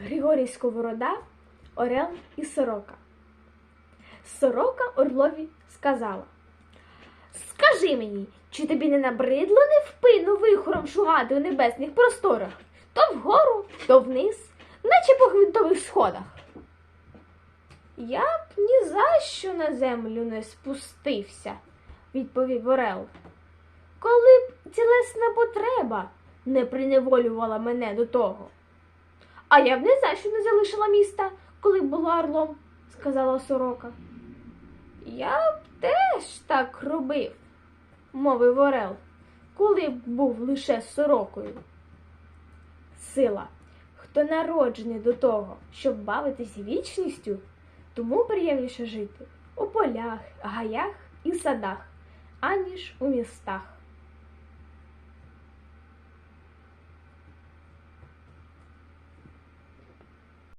Григорій Сковорода, Орел і Сорока. Сорока Орлові сказала: Скажи мені, чи тобі не набридло невпинно вихором шугати у небесних просторах, то вгору, то вниз, наче по гвинтових сходах? Я б ні за що на землю не спустився, відповів Орел. Коли б цілесна потреба не приневолювала мене до того. А я б не за що не залишила міста, коли б була орлом, сказала сорока. Я б теж так робив, мовив Орел, коли б був лише сорокою. Сила, хто народжений до того, щоб бавитись вічністю, тому приємніше жити у полях, гаях і садах, аніж у містах.